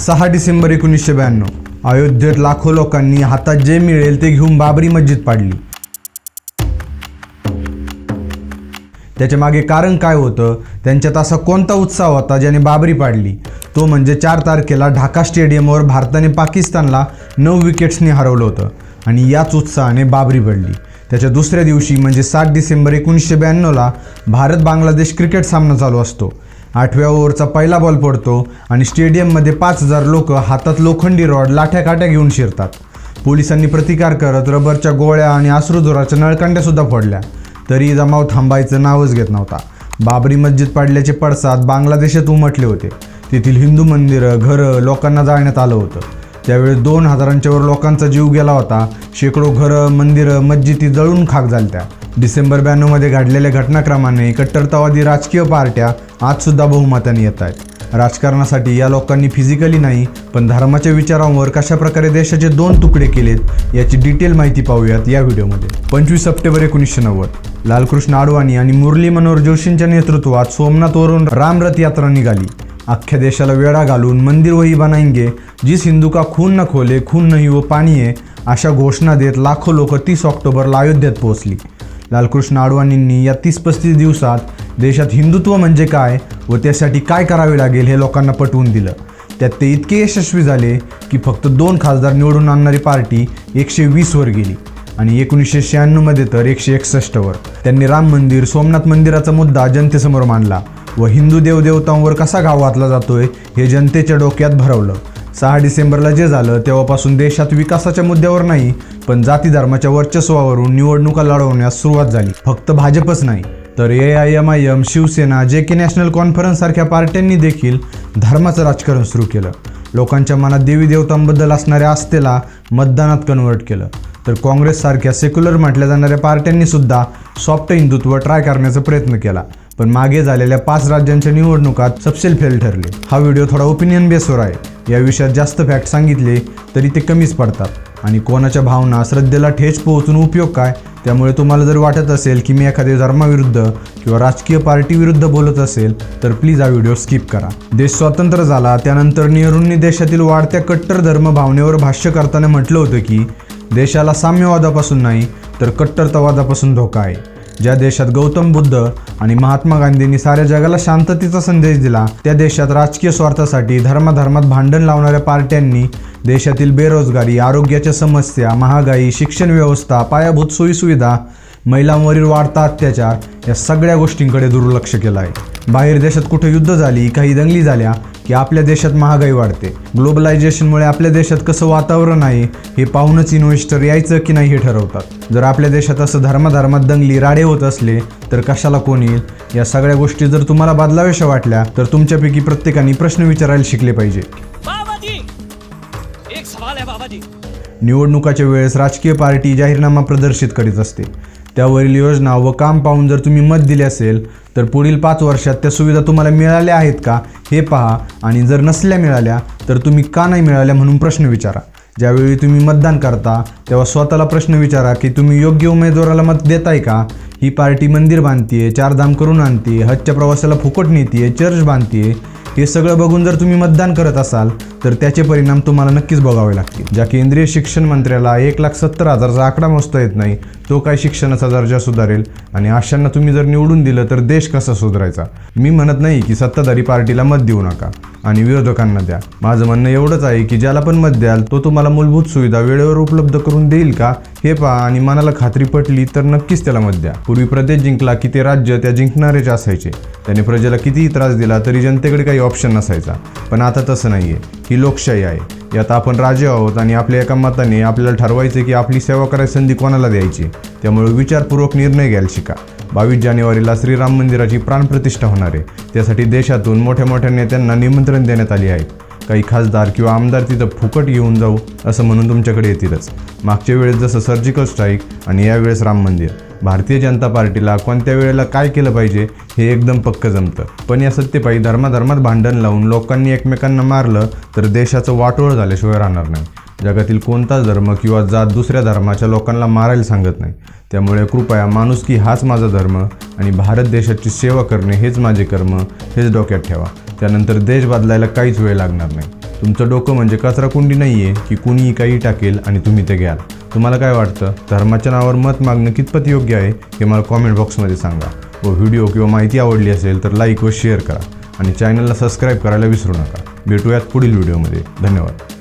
सहा डिसेंबर एकोणीसशे ब्याण्णव. अयोध्येत लाखो लोकांनी हातात जे मिळेल ते घेऊन बाबरी मस्जिद पाडली. त्याच्यामागे कारण काय होतं? त्यांच्यात असा कोणता उत्साह होता ज्याने बाबरी पाडली? तो म्हणजे चार तारखेला ढाका स्टेडियमवर भारताने पाकिस्तानला नऊ विकेट्सनी हरवलं होतं आणि याच उत्साहाने बाबरी पडली. त्याच्या दुसऱ्या दिवशी म्हणजे सात डिसेंबर एकोणीसशे ब्याण्णवला भारत बांगलादेश क्रिकेट सामना चालू असतो. आठव्या ओव्हरचा पहिला बॉल पडतो आणि स्टेडियममध्ये पाच हजार लोक हातात लोखंडी रॉड लाठ्या काठ्या घेऊन शिरतात. पोलिसांनी प्रतिकार करत रबरच्या गोळ्या आणि अश्रुधुराच्या नळकांड्यासुद्धा फोडल्या. तरी जमाव थांबायचं नावच घेत नव्हता. बाबरी मस्जिद पाडल्याचे पडसाद बांगलादेशात उमटले होते. तेथील हिंदू मंदिरं घरं लोकांना जाळण्यात आलं होतं. त्यावेळेस दोन हजारांच्यावर लोकांचा जीव गेला होता. शेकडो घरं मंदिरं मस्जिदी जळून खाक झाल्या डिसेंबर ब्याण्णवमध्ये घडलेल्या घटनाक्रमाने कट्टरतावादी राजकीय पार्ट्या आजसुद्धा बहुमताने येत आहेत राजकारणासाठी या लोकांनी फिजिकली नाही पण धर्माच्या विचारांवर कशा प्रकारे देशाचे दोन तुकडे केलेत याची डिटेल माहिती पाहूयात या व्हिडिओमध्ये. पंचवीस सप्टेंबर एकोणीसशे नव्वद लालकृष्ण आडवाणी आणि मुरली मनोहर जोशींच्या नेतृत्वात सोमनाथवरून रामरथ यात्रा निघाली. अख्ख्या देशाला वेळा घालून मंदिर वही बनाएंगे जिस हिंदू का खून न खोले खून नाही व पाणी आहे अशा घोषणा देत लाखो लोक तीस ऑक्टोबरला अयोध्येत पोहोचली. लालकृष्ण अडवाणींनी या तीस पस्तीस दिवसात देशात हिंदुत्व म्हणजे काय व त्यासाठी काय करावे लागेल हे लोकांना पटवून दिलं. त्यात ते इतके यशस्वी झाले की फक्त दोन खासदार निवडून आणणारी पार्टी एकशे वीसवर गेली आणि एकोणीसशे शहाण्णवमध्ये तर एकशे एकसष्टवर त्यांनी राम मंदिर सोमनाथ मंदिराचा मुद्दा जनतेसमोर मांडला व हिंदू देवदेवतांवर कसा घाव घातला जातोय हे जनतेच्या डोक्यात भरवलं. सहा डिसेंबरला जे झालं तेव्हापासून देशात विकासाच्या मुद्द्यावर नाही पण जाती धर्माच्या वर्चस्वावरून निवडणुका लढवण्यास सुरुवात झाली. फक्त भाजपच नाही तर A I M I M Shivsena J K national conference सारख्या पार्ट्यांनी देखील धर्माचं राजकारण सुरू केलं. लोकांच्या मनात देवी देवतांबद्दल असणाऱ्या आस्थेला मतदानात कन्वर्ट केलं. तर काँग्रेससारख्या सेक्युलर म्हटल्या जाणाऱ्या पार्ट्यांनी सुद्धा सॉफ्ट हिंदुत्व ट्राय करण्याचा प्रयत्न केला. पण मागे झालेल्या पाच राज्यांच्या निवडणुकात सपशेल फेल ठरले. हा व्हिडिओ थोडा ओपिनियन बेसवर आहे. या विषयात जास्त फॅक्ट सांगितले तरी ते कमीच पडतात. आणि कोणाच्या भावना श्रद्धेला ठेच पोहोचून उपयोग काय? त्यामुळे तुम्हाला जर वाटत असेल की मी एखाद्या धर्माविरुद्ध किंवा राजकीय पार्टी विरुद्ध बोलत असेल तर प्लीज हा व्हिडिओ स्किप करा. देश स्वतंत्र झाला त्यानंतर नेहरूंनी देशातील वाढत्या कट्टर धर्म भावनेवर भाष्य करताना म्हटलं होतं की देशाला साम्यवादापासून नाही तर कट्टरतावादापासून धोका आहे. ज्या देशात गौतम बुद्ध आणि महात्मा गांधींनी साऱ्या जगाला शांततेचा संदेश दिला त्या देशात राजकीय स्वार्थासाठी धर्माधर्मात भांडण लावणाऱ्या पार्ट्यांनी देशातील बेरोजगारी आरोग्याच्या समस्या महागाई शिक्षण व्यवस्था पायाभूत सोयीसुविधा महिलांवरील वाढता अत्याचार या सगळ्या गोष्टींकडे दुर्लक्ष केलं आहे बाहेर देशात कुठे युद्ध झाली काही दंगली झाल्या की आपल्या देशात महागाई वाढते. ग्लोबलायझेशनमुळे आपल्या देशात कसं वातावरण आहे हे पाहूनच इन्व्हेस्टर यायचं की नाही हे ठरवतात. जर आपल्या देशात असं धर्माधर्मात दंगली राडे होत असले तर कशाला कोण येईल? या सगळ्या गोष्टी जर तुम्हाला बदलाव्याशा वाटल्या तर तुमच्यापैकी प्रत्येकाने प्रश्न विचारायला शिकले पाहिजे. निवडणुकाच्या वेळेस राजकीय पार्टी जाहीरनामा प्रदर्शित करीत असते. त्यावरील योजना व काम पाहून जर तुम्ही मत दिले असेल तर पुढील पाच वर्षात त्या सुविधा तुम्हाला मिळाल्या आहेत का हे पहा. आणि जर नसल्या मिळाल्या तर तुम्ही का नाही मिळाल्या म्हणून प्रश्न विचारा. ज्यावेळी तुम्ही मतदान करता तेव्हा स्वतःला प्रश्न विचारा की तुम्ही योग्य उमेदवाराला मत देताय का? ही पार्टी मंदिर बांधतीये चारधाम करून आणते हजच्या प्रवासाला फुकट नेतीये चर्च बांधतीये हे सगळं बघून जर तुम्ही मतदान करत असाल तर त्याचे परिणाम तुम्हाला नक्कीच बघावे लागतील. ज्या केंद्रीय शिक्षण मंत्र्याला एक लाख सत्तर हजारचा आकडा मोजता येत नाही तो काय शिक्षणाचा दर्जा सुधारेल? आणि अशांना तुम्ही जर निवडून दिलं तर देश कसा सुधारायचा? मी म्हणत नाही की सत्ताधारी पार्टीला मत देऊ नका. आणि विरोधकांना द्या. माझं म्हणणं एवढंच आहे की ज्याला पण मत द्याल तो तुम्हाला मूलभूत सुविधा वेळेवर उपलब्ध करून देईल का? हे पहा आणि मनाला खात्री पटली तर नक्कीच त्याला मत द्या. पूर्वी प्रदेश जिंकला की ते राज्य त्या जिंकणारेच असायचे. त्याने प्रजेला कितीही त्रास दिला तरी जनतेकडे काही ऑप्शन नसायचा. पण आता तसं नाहीये. ही लोकशाही आहे. यात आपण राजे आहोत आणि आपल्या एका मताने आपल्याला ठरवायचे की आपली सेवा करायची संधी कोणाला द्यायची? त्यामुळे विचारपूर्वक निर्णय घ्यायला शिका. बावीस जानेवारीला श्रीराम मंदिराची प्राणप्रतिष्ठा होणार आहे. त्यासाठी देशातून मोठ्या मोठ्या नेत्यांना निमंत्रण देण्यात आले आहे. काही खासदार किंवा आमदार तिथं फुकट येऊन जाऊ असं म्हणून तुमच्याकडे येतीलच. मागच्या वेळेस जसं सर्जिकल स्ट्राईक आणि यावेळेस राम मंदिर. भारतीय जनता पार्टीला कोणत्या वेळेला काय केलं पाहिजे हे एकदम पक्क जमतं. पण या सत्तेपायी धर्माधर्मात भांडण लावून लोकांनी एकमेकांना मारलं तर देशाचं वाटोळ झाल्याशिवाय राहणार नाही. जगातील कोणताच धर्म किंवा जात दुसऱ्या धर्माच्या लोकांना मारायला सांगत नाही. त्यामुळे कृपया माणुसकी हाच माझा धर्म आणि भारत देशाची सेवा करणे हेच माझे कर्म हेच डोक्यात ठेवा. त्यानंतर देश बदलायला काहीच वेळ लागणार नाही. तुमचं डोकं म्हणजे कचरा कुंडी नाही आहे की कुणीही काही टाकेल आणि तुम्ही ते घ्याल. तुम्हाला काय वाटतं? धर्माच्या नावावर मत मागणं कितपत योग्य आहे हे मला कॉमेंट बॉक्समध्ये सांगा. व व्हिडिओ किंवा माहिती आवडली असेल तर लाईक व शेअर करा. आणि चॅनलला सबस्क्राईब करायला विसरू नका. भेटूयात पुढील व्हिडिओमध्ये धन्यवाद.